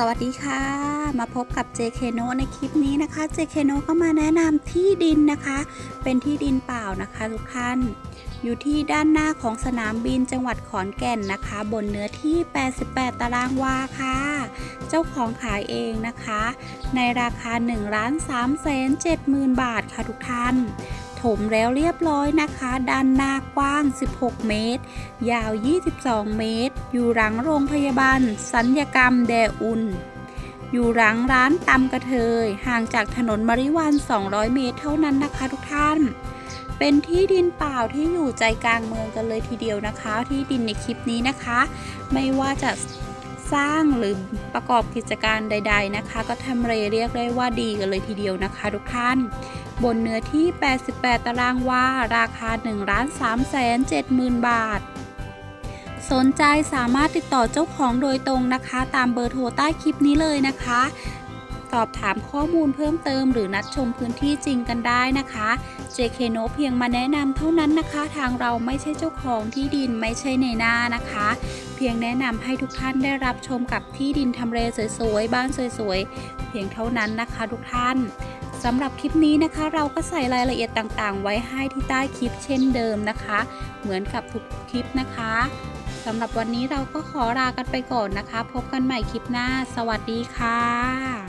สวัสดีค่ะ มาพบกับ JK n o ในคลิปนี้นะคะ JK n o ก็มาแนะนำที่ดินนะคะ เป็นที่ดินเปล่านะคะทุกท่าน อยู่ที่ด้านหน้าของสนามบินจังหวัดขอนแก่นนะคะ บนเนื้อที่ 88 ตารางวาค่ะ เจ้าของขายเองนะคะ ในราคา1ล้าน3แสน7หมื่นบาทค่ะทุกท่าน ถมแล้วเรียบร้อยนะคะ ด้านหน้ากว้าง 16 เมตร ยาว 22 เมตร อยู่หลังโรงพยาบาล สัญญกรรมแดอุนอยู่หลังร้านตำกระเทย ห่างจากถนนมริวัน 200 เมตรเท่านั้นนะคะทุกท่าน เป็นที่ดินเปล่าที่อยู่ใจกลางเมืองกันเลยทีเดียวนะคะ ที่ดินในคลิปนี้นะคะ ไม่ว่าจะ สร้างหรือประกอบกิจการใด ๆนะคะ ก็ทำเลเรียกได้ว่าดีกันเลยทีเดียวนะคะ ทุกท่าน บนเนื้อที่ 88 ตารางวาราคา1ล้าน3แสน7หมื่นบาท สนใจสามารถติดต่อเจ้าของโดยตรงนะคะ ตามเบอร์โทรใต้คลิปนี้เลยนะคะสอบถามข้อมูลเพิ่มเติมหรือนัดชมพื้นที่จริงกันได้นะคะ JK n o เพียงมาแนะนำเท่านั้นนะคะ ทางเราไม่ใช่เจ้าของที่ดินไม่ใช่ในหน้านะคะ เพียงแนะนำให้ทุกท่านได้รับชมกับที่ดินทำเลสวยๆ บ้านสวยๆ เพียงเท่านั้นนะคะทุกท่านสำหรับคลิปนี้นะคะ เราก็ใส่รายละเอียดต่างๆ ไว้ให้ที่ใต้คลิปเช่นเดิมนะคะ เหมือนกับทุกคลิปนะคะสำหรับวันนี้เราก็ขอลากันไปก่อนนะคะ พบกันใหม่คลิปหน้า สวัสดีค่ะ